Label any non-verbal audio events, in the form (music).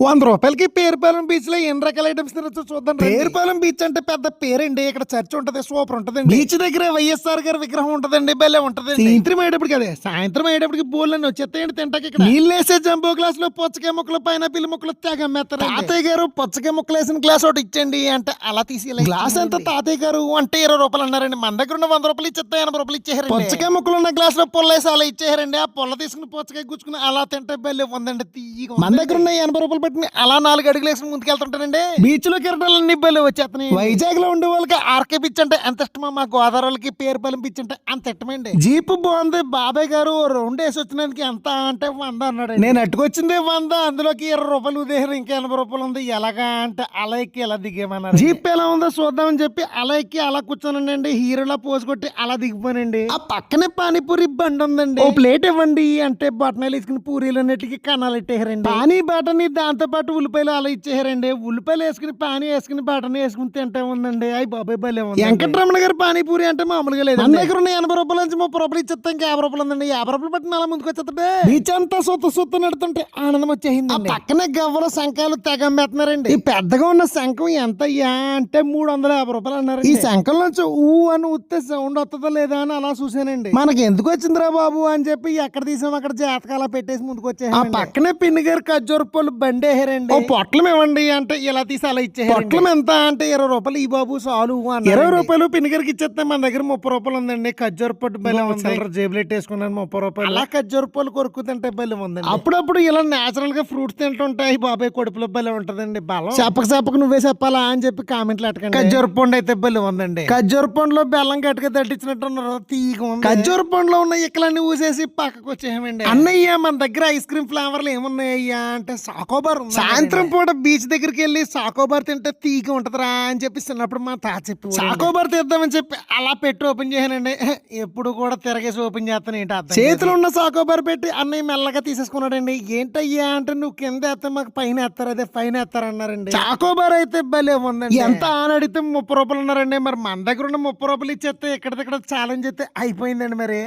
వంద రూపాయలకి పేరుపాలెం బీచ్లో ఎన్ని రకాల ఐటమ్స్ తినొచ్చో చూద్దాం పేరుపాలెం బీచ్ అంటే పెద్ద పేరండి ఇక్కడ చర్చ్ ఉంటది సూపర్ ఉంటదండి. బీచ్ దగ్గర వైఎస్ఆర్ గారి విగ్రహం ఉంటదండి భలే ఉంటది సాయంత్రం అయ్యేటప్పుడు కదే సాయంత్రం అయ్యేటప్పటికి బోర్లని వచ్చేస్తాయండి తింటాకి ఇక్కడ. నీళ్ళు వేసే జంబో గ్లాస్లో పుచ్చకాయ ముక్కలు పైనాపిల్ ముక్కలు తెగ అమ్మేస్తారు తాతయ్య గారు పుచ్చకాయ ముక్కలు వేసిన గ్లాస్ ఒకటి ఇచ్చండి అంటే అలా తీసి గ్లాస్ ఎంత తాతయ్య గారు? అంటే ఇరవై రూపాయలు అన్నారండి. మన దగ్గర ఉన్న వంద రూపాయలు ఇచ్చేస్తా ఎనభై రూపాయలు ఇచ్చేసారు పుచ్చకాయ ముక్కలు ఉన్న గ్లాస్లో పుల్ల వేసి అలా ఇచ్చేసారండి ఆ పుల్ల తీసుకుని పుచ్చకాయ గుచ్చుకుని అలా తింటే భలే ఉందండి. తీయగా మన దగ్గర ఉన్న ఎనభై రూపాయలు పెట్టి అలా నాలుగు అడుగులు వేసుకుని ముందుకెళ్తుంటానండి బీచ్లో కిరటాలన్నీ భలే వచ్చేస్తున్నాయి వైజాగ్లో ఉండే వాళ్ళకి ఆర్కే బీచ్ అంటే ఎంత ఇష్టమో? మా గోదావరి వాళ్ళకి పేరుపాలెం బీచ్ అంటే అంత ఇష్టమండి. జీప్ బాగుంది. బాబాయ్ గారు రౌండ్ వేసి వచ్చినందుకు ఎంత అంటే వంద అన్నాడు నేను అట్టుకొచ్చింది వంద. అందులోకి ఇరవై రూపాయలు ఉదేహం ఇంకా ఎనభై రూపాయలు ఉంది. ఎలాగా అంటే అలా ఎక్కి ఎలా దిగేమన్నారు జీప్ ఎలా ఉందో చూద్దామని చెప్పి అలా ఎక్కి అలా కూర్చోనండి. హీరోలా పోసి కొట్టి అలా దిగిపోయానండి. ఆ పక్కనే పానీపూరి బండి ఉందండి. ఓ ప్లేట్ ఇవ్వండి అంటే బట్టనాలు వేసుకుని పూరీలు అన్నిటికీ కన్నాలు ఎట్టేయారండి పానీ బటని దాంతో పాటు ఉల్లిపాయలు అలా ఇచ్చేయారండి ఉల్లిపాయలు వేసుకుని పానీ వేసుకుని బటన్ వేసుకుని తింటే ఉందండి. అయ్యి బాబాయ్ భలే ఉంది వెంకటరమణ గారి పానీపూరి అంటే మామూలుగా లేదు మన దగ్గర ఉన్న ఎనభై రూపాయల నుంచి ముప్పై రూపాయలు ఇచ్చేస్తాం ఇంకా యాభై రూపాయలు ఉందండి. యాభై రూపాయలు పట్టిన అలా ముందుకు వచ్చేస్తుంటే బీచ్ అంతా సొత్త సొత్త నడుతుంటే ఆనందం వచ్చేసింది పక్కనే గవ్వల శంఖాలు తెగ అమ్మేస్తున్నారండి ఈ పెద్దగా ఉన్న శంఖం ఎంత అయ్యా అంటే మూడు వందల యాభై రూపాయలు అన్నారు ఈ శంఖం నుంచి ఊ అని ఉత్తే సౌండ్ వస్తుందా లేదా అని అలా చూసానండి మనకి ఎందుకు వచ్చిందిరా బాబు అని చెప్పి ఎక్కడ తీసాం అక్కడ జాతకాల పెట్టేసి ముందుకు వచ్చే ఆ పక్కనే పిన్ని గారు ఖర్జూర పళ్ళు బండి ఓ పొట్లం ఇవ్వండి అంటే ఇలా తీసి అలా ఇచ్చేసారు పొట్లం ఎంత అంటే ఇరవై రూపాయలు ఈ బాబు సాలు. ఇరవై రూపాయలు పిన్ని గారికి ఇచ్చేస్తే మన దగ్గర ముప్పై రూపాయలు ఉందండి. ఖర్జూర పట్టు బలి జేబులు పెట్టేసుకున్నాను ముప్పై రూపాయలు. అలా ఖర్జూర పళ్ళు కొరుకు తింటే బలి ఉందండి. అప్పుడప్పుడు ఇలా నేచురల్గా ఫ్రూట్స్ తింటుంటాయి. బాబాయ్ కడుపులో బలి ఉంటదండి బలం. చెప్పక చెప్పక నువ్వే చెప్పాలా అని చెప్పి కామెంట్లు అటకండి ఖర్జూర పండు అయితే బలి ఉందండి. ఖర్జూర పండులో బెల్లం గట్టిగా తట్టించినట్టు ఉన్నారు తీగ ఉంది. ఖర్జూర పండులో ఉన్న ఇక్కలన్నీ ఊసేసి పక్కకు వచ్చేయమండి. అన్నయ్య మన దగ్గర ఐస్ క్రీమ్ ఫ్లేవర్లు ఏమున్నాయ్యా అంటే సాకోబార్ సాయంత్రం పూట బీచ్ దగ్గరికి వెళ్ళి సాకోబార్ తింటే తీగ ఉంటదిరా అని చెప్పి చిన్నప్పుడు మా తాత చెప్పి సాకోబార్ తీద్దామని చెప్పి అలా పెట్టి ఓపెన్ చేశానండి. (laughs) ఎప్పుడు కూడా తిరగేసి ఓపెన్ చేస్తాను ఏంటి అర్థం చేతిలో ఉన్న సాకోబార్ పెట్టి అన్నయ్య మెల్లగా తీసేసుకున్నాడండి. ఏంటయ్యా అంటే నువ్వు కింద వేస్తే మాకు పైన వేస్తారు అదే పైన వేస్తారు అన్నారండి చాకోబార్ అయితే భలే ఉందండి. ఎంత అని అడిగితే ముప్పై రూపాయలు ఉన్నారండి. మరి మన దగ్గర ఉన్న ముప్పై రూపాయలు ఇచ్చేస్తే ఇక్కడ ఛాలెంజ్ అయితే అయిపోయిందండి మరి.